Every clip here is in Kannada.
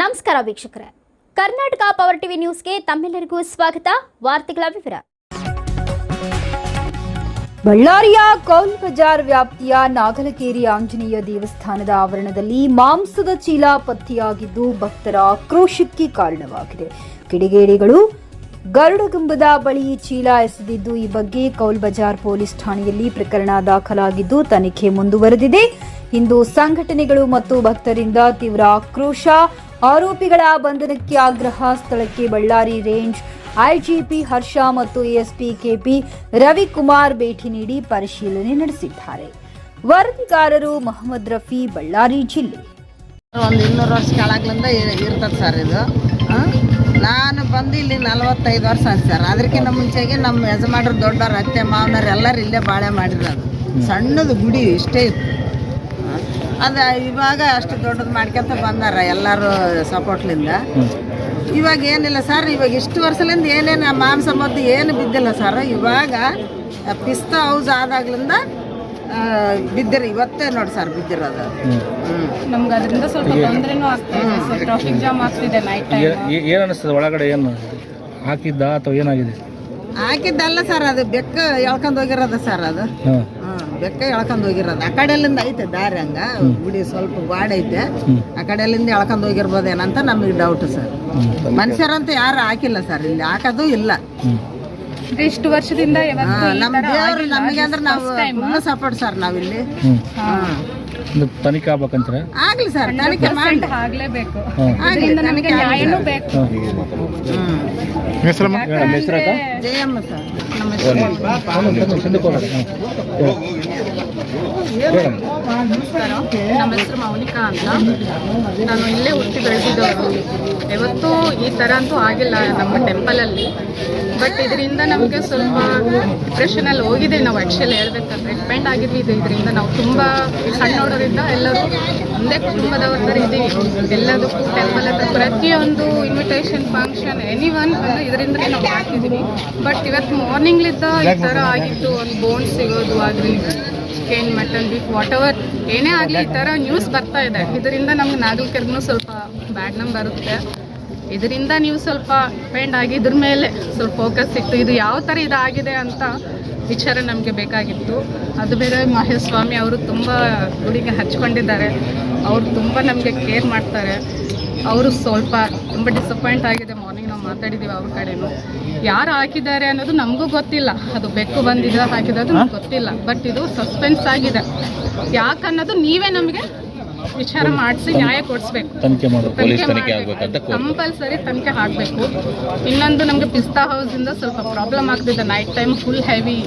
ನಮಸ್ಕಾರ ವೀಕ್ಷಕರೇ. ಕರ್ನಾಟಕ ಪವರ್ ಟಿವಿ ನ್ಯೂಸ್ಗೆ ತಮ್ಮೆಲ್ಲರಿಗೂ ಸ್ವಾಗತ. ವಾರ್ತೆಗಳ ವಿವರ. ಬಳ್ಳಾರಿಯ ಕೌಲ್ ಬಜಾರ್ ವ್ಯಾಪ್ತಿಯ ನಾಗಲಕೇರಿ ಆಂಜನೇಯ ದೇವಸ್ಥಾನದ ಆವರಣದಲ್ಲಿ ಮಾಂಸದ ಚೀಲ ಪತ್ತೆಯಾಗಿದ್ದು ಭಕ್ತರ ಆಕ್ರೋಶಕ್ಕೆ ಕಾರಣವಾಗಿದೆ. ಕಿಡಿಗೇಡಿಗಳು ಗರುಡಗುಂಬದ ಬಳಿ ಚೀಲ ಎಸೆದಿದ್ದು ಈ ಬಗ್ಗೆ ಕೌಲ್ ಬಜಾರ್ ಪೊಲೀಸ್ ಠಾಣೆಯಲ್ಲಿ ಪ್ರಕರಣ ದಾಖಲಾಗಿದ್ದು ತನಿಖೆ ಮುಂದುವರೆದಿದೆ. ಹಿಂದೂ ಸಂಘಟನೆಗಳು ಮತ್ತು ಭಕ್ತರಿಂದ ತೀವ್ರ ಆಕ್ರೋಶ ಆರೋಪಿಗಳ ಬಂಧನಕ್ಕೆ ಆಗ್ರಹ ಸ್ಥಳಕ್ಕೆ ಬಳ್ಳಾರಿ ರೇಂಜ್ ಐಜಿಪಿ ಹರ್ಷ ಮತ್ತು ಎಎಸ್ಪಿ ಕೆಪಿ ರವಿಕುಮಾರ್ ಭೇಟಿ ನೀಡಿ ಪರಿಶೀಲನೆ ನಡೆಸಿದ್ದಾರೆ. ವರದಿಗಾರರು ಮೊಹಮ್ಮದ್ ರಫಿ ಬಳ್ಳಾರಿ ಜಿಲ್ಲೆ. ಒಂದು ಇನ್ನೂರು ವರ್ಷ ಕೆಳಗ್ಲಿಂದ ಇರ್ತದೆ ಸರ್ ಇದು. ನಾನು ಬಂದು ಇಲ್ಲಿ ನಲವತ್ತೈದು ವರ್ಷ ಆಯ್ತು ಸರ್. ಅದಕ್ಕಿಂತ ಮುಂಚೆಗೆ ನಮ್ಮ ಯಜಮಾನ್ರು ದೊಡ್ಡವ್ರು ಅತ್ತೆ ಮಾವನವ್ರು ಎಲ್ಲರೂ ಇಲ್ಲೇ ಬಾಳೆ ಮಾಡಿರೋದು. ಸಣ್ಣದು ಗುಡಿ ಇಷ್ಟೇ ಇತ್ತು. ಅದು ಇವಾಗ ಅಷ್ಟು ದೊಡ್ಡದು ಮಾಡ್ಕೊಂತ ಬಂದಾರ ಎಲ್ಲರೂ ಸಪೋರ್ಟ್ಲಿಂದ. ಇವಾಗ ಏನಿಲ್ಲ ಸರ್ ಇವಾಗ ಇಷ್ಟು ವರ್ಷಲಿಂದ ಏನೇನು ಮಾಂಸ ಮದ್ದು ಏನು ಬಿದ್ದಿಲ್ಲ ಸರ್. ಇವಾಗ ಪಿಸ್ತ ಹೌಸ್ ಆದಾಗ್ಲಿಂದ ಬಿದ್ದಿರಿ ಇವತ್ತೇ ನೋಡಿ ಸರ್ ಬಿದ್ದಿರೋದು. ನಮ್ಗೆ ಅದರಿಂದ ಸ್ವಲ್ಪ ತೊಂದರೆನೂ ಆಗ್ತಿದೆ ಟ್ರಾಫಿಕ್ ಜಾಮ್ ಆಗ್ತಿದೆ ನೈಟ್ ಟೈಮ್ ಏನು ಅನಿಸ್ತದೆ? ಒಳಗಡೆ ಏನು ಹಾಕಿದ್ದ ಅಥವಾ ಏನಾಗಿದೆ? ಹಾಕಿದ್ದಲ್ಲ ಸರ್ ಅದು ಬೆಕ್ಕ ಎಳ್ಕೊಂಡು ಹೋಗಿರೋದ ಸರ್ ಅದು. ಬೆಕ್ಕ ಎಳ್ಕೊಂಡು ಹೋಗಿರೋದು. ಆ ಕಡೆಲಿಂದ ಐತೆ ದಾರಿ ಹಂಗ ಗುಡಿ ಸ್ವಲ್ಪ ಗಾಡ್ ಐತೆ. ಆ ಕಡೆಲಿಂದ ಹೋಗಿರ್ಬೋದು ಹೋಗಿರ್ಬೋದೇನಂತ ನಮಗೆ ಡೌಟ್ ಸರ್ ಮನುಷ್ಯರಂತ ಯಾರು ಹಾಕಿಲ್ಲ ಸರ್ ಇಲ್ಲಿ ಹಾಕೋದು ಇಲ್ಲ. ಅಂದ್ರೆ ಇಷ್ಟು ವರ್ಷದಿಂದ ಹಾ, ಯಾವತ್ತೂ ಈ ನಮ್ಮ ತರ ದೇವ್ರು ನಮಗೆ ಅಂದ್ರೆ ನಾವು ಸಪೋರ್ಟ್ ಸರ್ ನಾವಿಲ್ಲಿ. ತನಿಖೆ ಆಗ್ಬೇಕಂತಾರೆ? ಆಗ್ಲಿ ಸರ್ ತನಿಖೆ ಮಾಡಿ 100% ಆಗ್ಲೇಬೇಕು. ನಮಗೆ ನ್ಯಾಯನೂ. ಬೇಕು. ಹೆಸರಕ್ಕ ಜಯಮ್ಮ ಸರ್ ನಮ್ಮ ನಮ್ಮ ಹೆಸರು ಮೌನಿಕಾ ಅಂತ. ನಾನು ಇಲ್ಲೇ ಹುಟ್ಟಿ ಬೆಳೆದಿದ್ದವರು ಇವತ್ತು ಈ ಥರ ಅಂತೂ ಆಗಿಲ್ಲ ನಮ್ಮ ಟೆಂಪಲಲ್ಲಿ ಬಟ್ ಇದರಿಂದ ನಮಗೆ ಸ್ವಲ್ಪ ಡಿಪ್ರೆಷನಲ್ಲಿ ಹೋಗಿದೆ ನಾವು ಆ್ಯಕ್ಚುಲಿ ಹೇಳ್ಬೇಕಂದ್ರೆ. ಡಿಪೆಂಡ್ ಆಗಿದ್ವಿ ಇದು. ಇದರಿಂದ ನಾವು ತುಂಬ ಸಣ್ಣೋಡೋರಿಂದ ಎಲ್ಲರೂ ಒಂದೇ ಕುಟುಂಬದವ್ರ ಇದ್ದೀವಿ. ಎಲ್ಲದಕ್ಕೂ ಟೆಂಪಲ್ ಹತ್ರ ಪ್ರತಿಯೊಂದು ಇನ್ವಿಟೇಷನ್ ಫಂಕ್ಷನ್ ಎನಿ ಒನ್ ಬಂದು ಇದರಿಂದಲೇ ನಾವು ಮಾಡ್ತಿದ್ದೀವಿ. ಬಟ್ ಇವತ್ತು ಮಾರ್ನಿಂಗ್ಲಿದ್ದ ಈ ಥರ ಆಗಿತ್ತು. ಒಂದು ಬೋನ್ ಸಿಗೋದು ಆಗಲಿ chicken mutton beef whatever ಏನೇ ಆಗಲಿ ಈ ಥರ ನ್ಯೂಸ್ ಬರ್ತಾ ಇದೆ. ಇದರಿಂದ ನಮ್ಗೆ ನಾಗರಿಕರಿಗೂ ಸ್ವಲ್ಪ ಬ್ಯಾಡ್ ಬರುತ್ತೆ. ಇದರಿಂದ ನೀವು ಸ್ವಲ್ಪ ಡಿಪೆಂಡ್ ಆಗಿ ಇದ್ರ ಮೇಲೆ ಸ್ವಲ್ಪ ಫೋಕಸ್ ಸಿಕ್ತು ಇದು ಯಾವ ಥರ ಇದಾಗಿದೆ ಅಂತ ವಿಚಾರ ನಮಗೆ ಬೇಕಾಗಿತ್ತು. ಅದು ಬೇರೆ ಮಹೇಶ್ ಅವರು ತುಂಬ ಗುಡಿಗೆ ಹಚ್ಕೊಂಡಿದ್ದಾರೆ. ಅವರು ತುಂಬ ನಮಗೆ ಕೇರ್ ಮಾಡ್ತಾರೆ. ಅವರು ಸ್ವಲ್ಪ ತುಂಬ ಡಿಸಪಾಯಿಂಟ್ ಆಗಿದೆ ಮಾರ್ನಿಂಗ್ ನಾವು ಮಾತಾಡಿದ್ದೀವಿ ಅವ್ರ ಕಡೆನೂ. ಯಾರು ಹಾಕಿದ್ದಾರೆ ಅನ್ನೋದು ನಮಗೂ ಗೊತ್ತಿಲ್ಲ. ಅದು ಬೆಕ್ಕು ಬಂದಿದೆ ಅದು ನಮ್ಗೆ ಗೊತ್ತಿಲ್ಲ. ಬಟ್ ಇದು ಸಸ್ಪೆನ್ಸ್ ಆಗಿದೆ. ಯಾಕನ್ನೋದು ನೀವೇ ನಮಗೆ ವಿಚಾರ ಮಾಡಿಸಿ ನ್ಯಾಯ ಕೊಡಿಸ್ಬೇಕು. ಕಂಪಲ್ಸರಿ ತನಿಖೆ ಆಗಬೇಕು ಇನ್ನೊಂದು ನಮಗೆ ಪಿಸ್ತಾ ಹೌಸಿಂದ ಸ್ವಲ್ಪ ಪ್ರಾಬ್ಲಮ್ ಆಗ್ತಿದೆ. ನೈಟ್ ಟೈಮ್ ಫುಲ್ ಹೆವಿ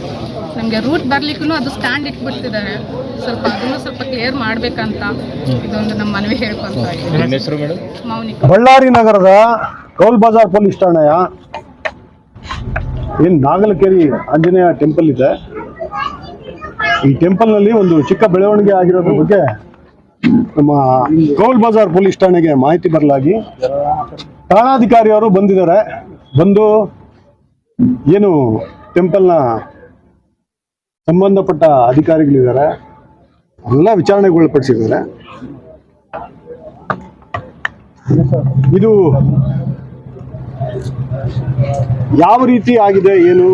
ನಮಗೆ ರೂಟ್ ಬರ್ಲಿಕ್ಕೂ ಅದು ಸ್ಟ್ಯಾಂಡ್ ಇಟ್ಬಿಡ್ತಿದ್ದಾರೆ. ಸ್ವಲ್ಪ ಅದನ್ನು ಸ್ವಲ್ಪ ಕ್ಲಿಯರ್ ಮಾಡ್ಬೇಕಂತ ಇದೊಂದು ನಮ್ಮ ಮನವಿ ಹೇಳ್ಕೊಂತ ನಿಮ್ಮ ಹೆಸರು ಮೇಡಮ್? ಮೌನಿಕ. ಬಳ್ಳಾರಿ ನಗರದ ಕೌಲ್ ಬಜಾರ್ ಪೊಲೀಸ್ ಠಾಣೆಯ ಏನು ನಾಗಲಕೇರಿ ಆಂಜನೇಯ ಟೆಂಪಲ್ ಇದೆ. ಈ ಟೆಂಪಲ್ನಲ್ಲಿ ಒಂದು ಚಿಕ್ಕ ಬೆಳವಣಿಗೆ ಆಗಿರೋದ್ರ ಬಗ್ಗೆ ನಮ್ಮ ಕೌಲ್ ಬಜಾರ್ ಪೊಲೀಸ್ ಠಾಣೆಗೆ ಮಾಹಿತಿ ಬರಲಾಗಿ ಠಾಣಾಧಿಕಾರಿಯವರು ಬಂದಿದ್ದಾರೆ. ಬಂದು ಏನು ಟೆಂಪಲ್ನ ಸಂಬಂಧಪಟ್ಟ ಅಧಿಕಾರಿಗಳಿದ್ದಾರೆ. ಎಲ್ಲ ವಿಚಾರಣೆಗೊಳಪಡಿಸಿದ್ದಾರೆ. ಇದು ಯಾವ ರೀತಿ ಆಗಿದೆ, ಏನು,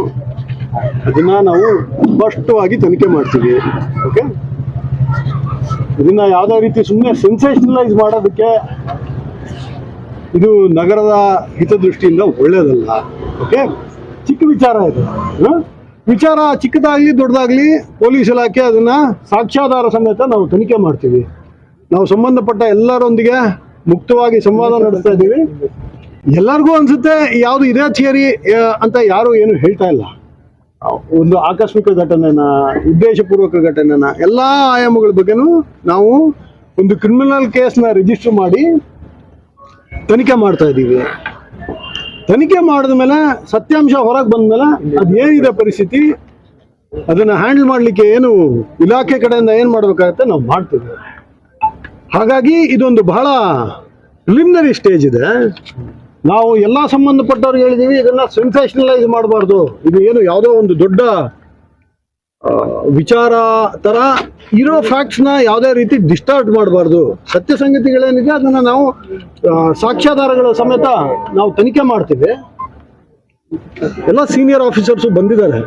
ಅದನ್ನ ನಾವು ಸ್ಪಷ್ಟವಾಗಿ ತನಿಖೆ ಮಾಡ್ತೀವಿ, ಓಕೆ? ಇದನ್ನ ಯಾವುದೇ ರೀತಿ ಸುಮ್ಮನೆ ಸೆನ್ಸೇಷನಲೈಸ್ ಮಾಡೋದಕ್ಕೆ ಇದು ನಗರದ ಹಿತದೃಷ್ಟಿಯಿಂದ ಒಳ್ಳೇದಲ್ಲ, ಓಕೆ? ಚಿಕ್ಕ ವಿಚಾರ ಇದು? ವಿಚಾರ ಚಿಕ್ಕದಾಗ್ಲಿ ದೊಡ್ಡದಾಗ್ಲಿ ಪೊಲೀಸ್ ಇಲಾಖೆ ಅದನ್ನ ಸಾಕ್ಷ್ಯಾಧಾರ ಸಮೇತ ನಾವು ತನಿಖೆ ಮಾಡ್ತೀವಿ. ನಾವು ಸಂಬಂಧಪಟ್ಟ ಎಲ್ಲರೊಂದಿಗೆ ಮುಕ್ತವಾಗಿ ಸಂವಾದ ನಡೆಸ್ತಾ ಇದ್ದೀವಿ. ಎಲ್ಲರಿಗೂ ಅನ್ಸುತ್ತೆ ಯಾವುದು ಇದೇ ಥಿಯರಿ ಅಂತ ಯಾರು ಏನು ಹೇಳ್ತಾ ಇಲ್ಲ. ಒಂದು ಆಕಸ್ಮಿಕ ಘಟನೆನ, ಉದ್ದೇಶಪೂರ್ವಕ ಘಟನೆನ, ಎಲ್ಲ ಆಯಾಮಗಳ ಬಗ್ಗೆನೂ ನಾವು ಒಂದು ಕ್ರಿಮಿನಲ್ ಕೇಸ್ನ ರಿಜಿಸ್ಟರ್ ಮಾಡಿ ತನಿಖೆ ಮಾಡ್ತಾ ಇದ್ದೀವಿ. ತನಿಖೆ ಮಾಡಿದ ಮೇಲೆ ಸತ್ಯಾಂಶ ಹೊರಗೆ ಬಂದ್ಮೇಲೆ ಅದು ಏನಿದೆ ಪರಿಸ್ಥಿತಿ? ಅದನ್ನ ಹ್ಯಾಂಡಲ್ ಮಾಡಲಿಕ್ಕೆ ಏನು ಇಲಾಖೆ ಕಡೆಯಿಂದ ಏನು ಮಾಡಬೇಕಾಗತ್ತೆ ನಾವು ಮಾಡ್ತೀವಿ. ಹಾಗಾಗಿ ಇದೊಂದು ಬಹಳ ಪ್ರಿಲಿಮಿನರಿ ಸ್ಟೇಜ್ ಇದೆ. ನಾವು ಎಲ್ಲ ಸಂಬಂಧಪಟ್ಟವ್ರಿಗೆ ಹೇಳಿದೀವಿ, ಇದನ್ನ ಸೆನ್ಸೇಷನಲೈಸ್ ಮಾಡಬಾರ್ದು. ಇದು ಏನು ಯಾವುದೋ ಒಂದು ದೊಡ್ಡ ವಿಚಾರ ಥರ ಇರೋ ಫ್ಯಾಕ್ಟ್ಸ್ನ ಯಾವುದೇ ರೀತಿ ಡಿಸ್ಟಾರ್ಟ್ ಮಾಡಬಾರ್ದು. ಸತ್ಯ ಸಂಗತಿಗಳೇನಿದೆ ಅದನ್ನ ನಾವು ಸಾಕ್ಷ್ಯಾಧಾರಗಳ ಸಮೇತ ನಾವು ತನಿಖೆ ಮಾಡ್ತೀವಿ. ಎಲ್ಲ ಸೀನಿಯರ್ ಆಫೀಸರ್ಸು ಬಂದಿದ್ದಾರೆ.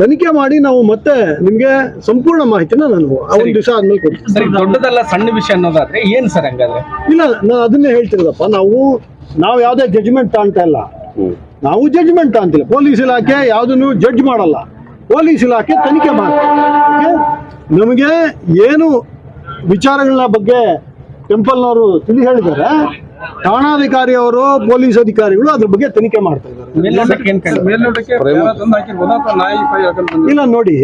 ತನಿಖೆ ಮಾಡಿ ನಾವು ಮತ್ತೆ ನಿಮಗೆ ಸಂಪೂರ್ಣ ಮಾಹಿತಿನ ನಾನು ಒಂದು ದಿವಸ ಆದ್ಮೇಲೆ ಕೊಡ್ತೀನಿ. ದೊಡ್ಡದಲ್ಲ ಸಣ್ಣ ವಿಷಯ ಅನ್ನೋದಾದ್ರೆ ಏನು ಸರ್ ಹಂಗಾದ್ರೆ? ಇಲ್ಲ ನಾನು ಅದನ್ನೇ ಹೇಳ್ತಿರೋದಪ್ಪ. ನಾವು ನಾವು ಯಾವುದೇ ಜಡ್ಜ್ಮೆಂಟ್ ತಾಂತ ಇಲ್ಲ. ನಾವು ಜಡ್ಜ್ಮೆಂಟ್ ತಾಂತಿಲ್ಲ ಪೊಲೀಸ್ ಇಲಾಖೆ ಯಾವುದನ್ನು ಜಡ್ಜ್ ಮಾಡಲ್ಲ. ಪೊಲೀಸ್ ಇಲಾಖೆ ತನಿಖೆ ಮಾಡ್ತಾರೆ. ನಮಗೆ ಏನು ವಿಚಾರಗಳ ಬಗ್ಗೆ ಟೆಂಪಲ್ನವರು ತಿಳಿ ಹೇಳಿದ್ದಾರೆ. ಠಾಣಾಧಿಕಾರಿ ಅವರು ಪೊಲೀಸ್ ಅಧಿಕಾರಿಗಳು ಅದ್ರ ಬಗ್ಗೆ ತನಿಖೆ ಮಾಡ್ತಾ ಇದ್ದಾರೆ. ಇಲ್ಲ ನೋಡಿ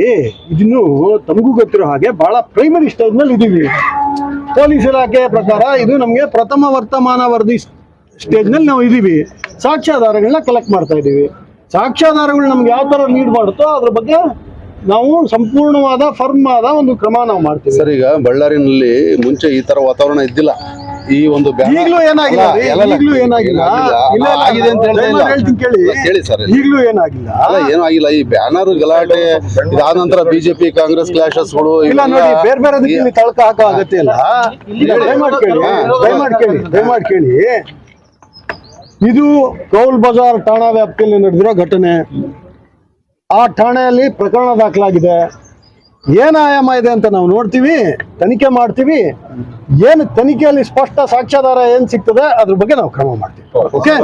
ಇದನ್ನು ತಮಗೂ ಗೊತ್ತಿರೋ ಹಾಗೆ ಬಹಳ ಪ್ರೈಮರಿ ಸ್ಟೇಜ್ನಲ್ಲಿ ಇದೀವಿ. ಪೊಲೀಸ್ ಇಲಾಖೆ ಪ್ರಕಾರ ಇದು ನಮಗೆ ಪ್ರಥಮ ವರ್ತಮಾನ ವರದಿ ಸ್ಟೇಜ್ನಲ್ಲಿ ನಾವು ಇದೀವಿ. ಸಾಕ್ಷ್ಯಾಧಾರಗಳನ್ನ ಕಲೆಕ್ಟ್ ಮಾಡ್ತಾ ಇದೀವಿ. ಸಾಕ್ಷ್ಯಾಧಾರಗಳು ನಮ್ಗೆ ಯಾವ ತರ ಲೀಡ್ ಮಾಡುತ್ತೋ ಅದ್ರ ಬಗ್ಗೆ ನಾವು ಸಂಪೂರ್ಣವಾದ ಫರ್ಮ್ ಆದ ಒಂದು ಕ್ರಮ ನಾವು ಮಾಡ್ತೀವಿ. ಸರ್ ಈಗ ಬಳ್ಳಾರಿನಲ್ಲಿ ಮುಂಚೆ ಈ ತರ ವಾತಾವರಣ ಇದ್ದಿಲ್ಲ. ಈ ಒಂದು ಈಗಲೂ ಏನಾಗಿಲ್ಲ ಈಗಲೂ ಏನಾಗಿಲ್ಲ? ಆಗಿದೆ ಅಂತ ಹೇಳ್ತೀನಿ ಕೇಳಿ. ಕೇಳಿ ಸರ್ ಈಗಲೂ ಏನಾಗಿಲ್ಲ? ಅಲ್ಲ ಏನೂ ಆಗಿಲ್ಲ. ಈ ಬ್ಯಾನರ್ ಗಲಾಟೆ ಇದಾದ ನಂತರ ಬಿಜೆಪಿ ಕಾಂಗ್ರೆಸ್ ಕ್ಲಾಶಸ್ಗಳು ಇಲ್ಲ ನೋಡಿ ಬೇರೆ ಬೇರೆ ತಳಕ ಹಾಕೋ ಅಗತ್ಯ ಇಲ್ಲ. ದಯಮಾಡಿ ಕೇಳಿ ದಯಮಾಡಿ ಕೇಳಿ ದಯಮಾಡಿ ಕೇಳಿ. ಇದು ಕೌಲ್ ಬಜಾರ್ ಠಾಣಾ ವ್ಯಾಪ್ತಿಯಲ್ಲಿ ನಡೆದಿರೋ ಘಟನೆ. ಆ ಠಾಣೆಯಲ್ಲಿ ಪ್ರಕರಣ ದಾಖಲಾಗಿದೆ. ಏನು ಆಯಾಮ ಇದೆ ಅಂತ ನಾವು ನೋಡ್ತೀವಿ, ತನಿಖೆ ಮಾಡ್ತೀವಿ. ಏನು ತನಿಖೆಯಲ್ಲಿ ಸ್ಪಷ್ಟ ಸಾಕ್ಷ್ಯಾಧಾರ ಏನು ಸಿಗ್ತದೆ, ಅದ್ರ ಬಗ್ಗೆ ನಾವು ಕ್ರಮ ಮಾಡ್ತೀವಿ. ಓಕೆ